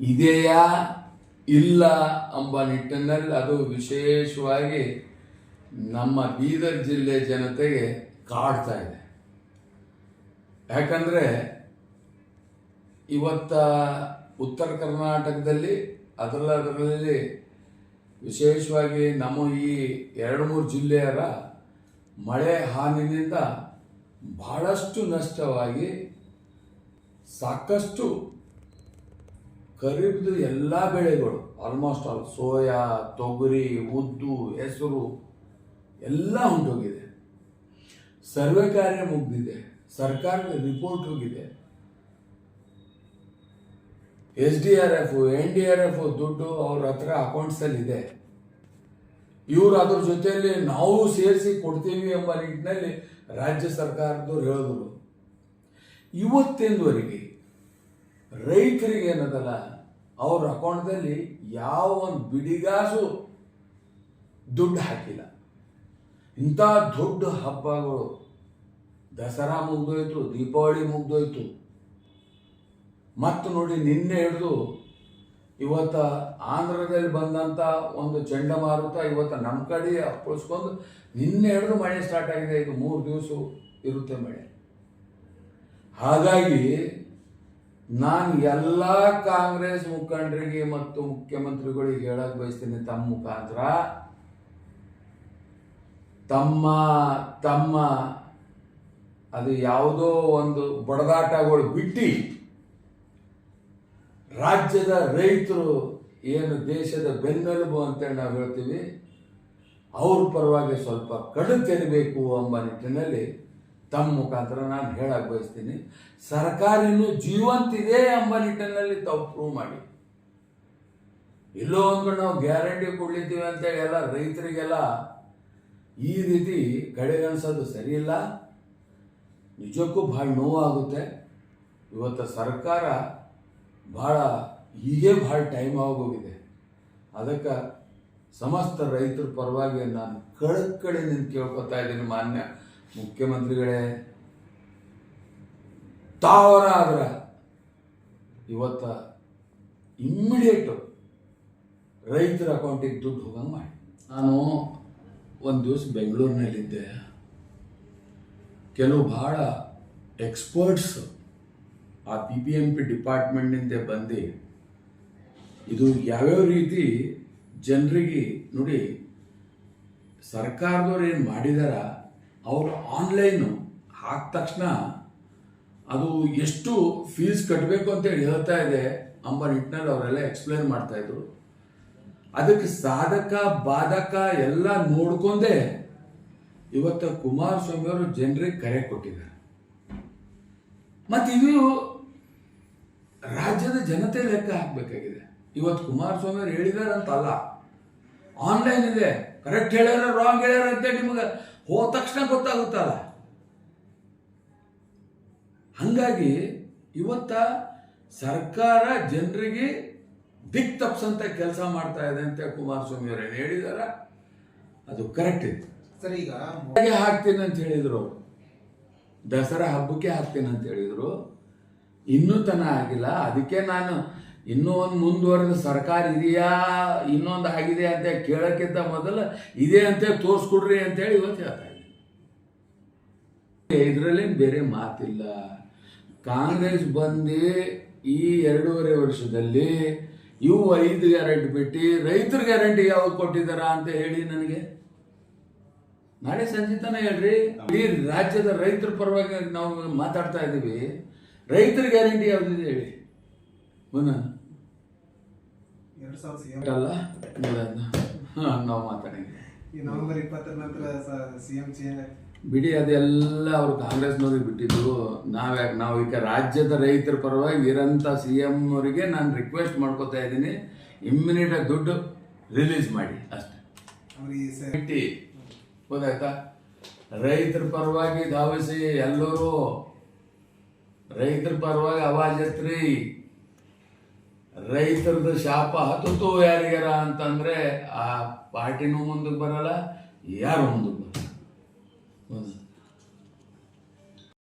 ಇದೆಯಾ ಇಲ್ಲ ಎಂಬ ನಿಟ್ಟಿನಲ್ಲಿ ಅದು ವಿಶೇಷವಾಗಿ ನಮ್ಮ ಬೀದರ್ ಜಿಲ್ಲೆ ಜನತೆಗೆ ಕಾಡ್ತಾ ಇದೆ. ಯಾಕಂದರೆ ಇವತ್ತ ಉತ್ತರ ಕರ್ನಾಟಕದಲ್ಲಿ ಅದರಲ್ಲಿ ಅದರಲ್ಲಿ ವಿಶೇಷವಾಗಿ ನಮ್ಮ ಈ ಎರಡು ಮೂರು ಜಿಲ್ಲೆಯರ ಮಳೆ ಹಾನಿನಿಂದ ಬಹಳಷ್ಟು ನಷ್ಟವಾಗಿ ಸಾಕಷ್ಟು ಖರೀಫ್ದು ಎಲ್ಲ ಬೆಳೆಗಳು ಆಲ್ಮೋಸ್ಟ್ ಆಲ್ ಸೋಯಾ, ತೊಗರಿ ಉದ್ದು ಹೆಸರು, ಎಲ್ಲ ಹೊಂಟೋಗಿದೆ ಸರ್ವೆ ಕಾರ್ಯ ಮುಗಿದಿದೆ, ಸರ್ಕಾರದ ರಿಪೋರ್ಟ್ ಹೋಗಿದೆ. S D R F N D R F ದುಡ್ಡು ಅವ್ರ ಹತ್ರ ಅಕೌಂಟ್ಸಲ್ಲಿ ಇದೆ. ಇವರು ಅದ್ರ ಜೊತೆಯಲ್ಲಿ ನಾವು ಸೇರಿಸಿ ಕೊಡ್ತೀವಿ ಎಂಬ ನಿಟ್ಟಿನಲ್ಲಿ ರಾಜ್ಯ ಸರ್ಕಾರದವ್ರು ಹೇಳಿದ್ರು. ಇವತ್ತಿನವರೆಗೆ ರೈತರಿಗೆ ಏನದಲ್ಲ, ಅವ್ರ ಅಕೌಂಟ್ದಲ್ಲಿ ಯಾವ ಒಂದು ಬಿಡಿಗಾಸು ದುಡ್ಡು ಹಾಕಿಲ್ಲ. ಇಂಥ ದೊಡ್ಡ ಹಬ್ಬಗಳು ದಸರಾ ಮುಗ್ದೋಯ್ತು, ದೀಪಾವಳಿ ಮುಗ್ದೋಯ್ತು. ಮತ್ತು ನೋಡಿ ನಿನ್ನೆ ಹಿಡಿದು ಇವತ್ತ ಆಂಧ್ರದಲ್ಲಿ ಬಂದಂಥ ಒಂದು ಚಂಡಮಾರುತ ಇವತ್ತು ನಮ್ಮ ಕಡೆ ಅಪ್ಪಳಿಸ್ಕೊಂಡು ನಿನ್ನೆ ಹಿಡಿದು ಮಳೆ ಸ್ಟಾರ್ಟ್ ಆಗಿದೆ, ಇದು ಮೂರು ದಿವಸ ಇರುತ್ತೆ ಮಳೆ. ಹಾಗಾಗಿ ನಾನು ಎಲ್ಲ ಕಾಂಗ್ರೆಸ್ ಮುಖಂಡರಿಗೆ ಮತ್ತು ಮುಖ್ಯಮಂತ್ರಿಗಳಿಗೆ ಹೇಳಕ್ ಬಯಸ್ತೇನೆ, ತಮ್ಮ ಮುಖಾಂತರ. ತಮ್ಮ ತಮ್ಮ, ಅದು ಯಾವುದೋ ಒಂದು ಬಡದಾಟಗಳು ಬಿಟ್ಟು ರಾಜ್ಯದ ರೈತರು ಏನು ದೇಶದ ಬೆನ್ನೆಲುಬು ಅಂತೇಳಿ ನಾವು ಹೇಳ್ತೀವಿ, ಅವ್ರ ಪರವಾಗಿ ಸ್ವಲ್ಪ ಕಡು ತೆರಬೇಕು ಎಂಬ ನಿಟ್ಟಿನಲ್ಲಿ ತಮ್ಮ ಮುಖಾಂತರ ನಾನು ಹೇಳಕ್ಕೆ ಬಯಸ್ತೀನಿ. ಸರ್ಕಾರ ಇನ್ನೂ ಜೀವಂತಿದೆ ಎಂಬ ನಿಟ್ಟಿನಲ್ಲಿ ತಾವು ಪ್ರೂವ್ ಮಾಡಿ. ಎಲ್ಲೋ ಅಂದ್ಕೊಂಡು ನಾವು ಗ್ಯಾರಂಟಿ ಕೊಡ್ಲಿದ್ದೀವಿ ಅಂತೇಳಿ ಎಲ್ಲ ರೈತರಿಗೆಲ್ಲ ಈ ರೀತಿ ಕಡೆಗಣಿಸೋದು ಸರಿಯಿಲ್ಲ. ನಿಜಕ್ಕೂ ಭಾಳ ನೋವಾಗುತ್ತೆ. ಇವತ್ತು ಸರ್ಕಾರ ಭಾಳ, ಹೀಗೆ ಭಾಳ ಟೈಮ್ ಆಗೋಗಿದೆ. ಅದಕ್ಕೆ ಸಮಸ್ತ ರೈತರ ಪರವಾಗಿ ನಾನು ಕಳಕಳಿ ನಿಂತು ಕೇಳ್ಕೊತಾ ಇದ್ದೀನಿ ಮಾನ್ಯ. ಮುಖ್ಯಮಂತ್ರಿಗಳೇ ತಾವರ ಆದ್ರ ಇವತ್ತ ಇಮ್ಮಿಡಿಯೇಟ್ ರೈತರ ಅಕೌಂಟಿಗೆ ದುಡ್ಡು ಹೋಗಂಗೆ ಮಾಡಿ. ನಾನು ಒಂದು ದಿವಸ ಬೆಂಗಳೂರಿನಲ್ಲಿದ್ದೆ. ಕೆಲವು ಭಾಳ ಎಕ್ಸ್ಪರ್ಟ್ಸ್ ಆ ಪಿ ಪಿ ಎಂ ಪಿ ಡಿಪಾರ್ಟ್ಮೆಂಟ್ನಿಂದ ಬಂದು ಇದು ಯಾವ್ಯಾವ ರೀತಿ ಜನರಿಗೆ ನೋಡಿ ಸರ್ಕಾರದವ್ರು ಏನು ಮಾಡಿದಾರ ಅವರು ಆನ್ಲೈನು ಹಾಕ ತಕ್ಷಣ ಅದು ಎಷ್ಟು ಫೀಸ್ ಕಟ್ಟಬೇಕು ಅಂತೇಳಿ ಹೇಳ್ತಾ ಇದೆ ಅಂಬರ್ ನಿಟ್ಟಿನಲ್ಲಿ ಅವರೆಲ್ಲ ಎಕ್ಸ್ಪ್ಲೇನ್ ಮಾಡ್ತಾ ಇದ್ರು. ಅದಕ್ಕೆ ಸಾಧಕ, ಬಾಧಕ ಎಲ್ಲ ನೋಡ್ಕೊಂಡೆ ಇವತ್ತು ಕುಮಾರಸ್ವಾಮಿ ಅವರು ಜನರಿಗೆ ಕರೆ ಕೊಟ್ಟಿದ್ದಾರೆ. ಮತ್ತು ಇದು ರಾಜ್ಯದ ಜನತೆ ಲೆಕ್ಕ ಹಾಕಬೇಕಾಗಿದೆ. ಇವತ್ತು ಕುಮಾರಸ್ವಾಮಿ ಅವರು ಹೇಳಿದಾರೆ ಅಂತಲ್ಲ ಆನ್ಲೈನ್ ಇದೆ ಕರೆಕ್ಟ್ ಹೇಳ್ಯಾರ ರಾಂಗ್ ಹೇಳ್ಯಾರ ಅಂತೇಳಿ ನಿಮಗೆ ಹೋದ ತಕ್ಷಣ ಗೊತ್ತಾಗುತ್ತಲ್ಲ. ಹಂಗಾಗಿ ಇವತ್ತ ಸರ್ಕಾರ ಜನರಿಗೆ ದಿಕ್ ತಪ್ಪಿಸಂತ ಕೆಲಸ ಮಾಡ್ತಾ ಇದೆ ಅಂತ ಕುಮಾರಸ್ವಾಮಿ ಅವರು ಏನು ಹೇಳಿದಾರ? ಅದು ಕರೆಕ್ಟ್ ಇತ್ತು. ಸರ್ ಈಗ ಹಾಕ್ತೀನಿ ಅಂತ ಹೇಳಿದ್ರು. ದಸರಾ ಹಬ್ಬಕ್ಕೆ ಹಾಕ್ತೀನಿ ಅಂತ ಹೇಳಿದ್ರು. ಇನ್ನೂ ತನ ಆಗಿಲ್ಲ. ಅದಕ್ಕೆ ನಾನು ಇನ್ನೂ ಒಂದು ಮುಂದುವರೆದ ಸರ್ಕಾರ ಇದೆಯಾ, ಇನ್ನೊಂದು ಆಗಿದೆ ಅಂತ ಕೇಳೋಕ್ಕಿಂತ ಮೊದಲು ಇದೆ ಅಂತ ತೋರಿಸ್ಕೊಡ್ರಿ ಅಂತೇಳಿ ಇವತ್ತು ಹೇಳ್ತಾ ಇದ್ದೀನಿ. ಇದರಲ್ಲಿ ಬೇರೆ ಮಾತಿಲ್ಲ. ಕಾಂಗ್ರೆಸ್ ಬಂದು ಈ ಎರಡೂವರೆ ವರ್ಷದಲ್ಲಿ ಇವು ಐದು ಗ್ಯಾರಂಟಿ ಬಿಟ್ಟು ರೈತರ ಗ್ಯಾರಂಟಿ ಯಾವ್ದು ಕೊಟ್ಟಿದ್ದಾರ ಅಂತ ಹೇಳಿ ನನಗೆ. ನಾಳೆ ಸಂಜೆ ತನಕ ಹೇಳ್ರಿ. ಈ ರಾಜ್ಯದ ರೈತರ ಪರವಾಗಿ ನಾವು ಮಾತಾಡ್ತಾ ಇದ್ದೀವಿ. ರೈತರ ಗ್ಯಾರಂಟಿ ಯಾವ್ದಿದೆ ಹೇಳಿ. ಮುನ್ನ ಎರಡ್ ಸಾವಿರದ ಸಿಎಂ ಅಲ್ಲ ಹಾಂ ನಾವು ಈ ನವೆಂಬರ್ ಇಪ್ಪತ್ತರ ನಂತರ ಸಿಎಂ ಚೇಂಜ್ ಬಿಡಿ ಅದೆಲ್ಲ ಅವರು ಕಾಂಗ್ರೆಸ್ನವ್ರಿಗೆ ಬಿಟ್ಟಿದ್ದು. ನಾವ್ಯಾಕೆ ನಾವು ಈಗ ರಾಜ್ಯದ ರೈತರ ಪರವಾಗಿ ಇರೋಂಥ ಸಿ ಎಂ ಅವರಿಗೆ ನಾನು ರಿಕ್ವೆಸ್ಟ್ ಮಾಡ್ಕೋತಾ ಇದ್ದೀನಿ. ಇಮ್ಮಿಡಿಯೇಟ್ ದುಡ್ಡು ರಿಲೀಸ್ ಮಾಡಿ ಅಷ್ಟೇ. ಬಿಟ್ಟು. ಗೊತ್ತಾಯ್ತಾ? ರೈತರ ಪರವಾಗಿ ಧಾವಿಸಿ ಎಲ್ಲರೂ ರೈತರ ಪರವಾಗಿ ಅವಾಜ್ ಎತ್ರಿ ರೈತರದ್ದು ಶಾಪ ಹತ್ತು ಯಾರಿಗಾರ ಅಂತಂದ್ರೆ ಆ ಪಾರ್ಟಿನೂ ಮುಂದಕ್ಕೆ ಬರಲ್ಲ ಯಾರು ಮುಂದಕ್ಕೆ ಬರಲ್ಲ.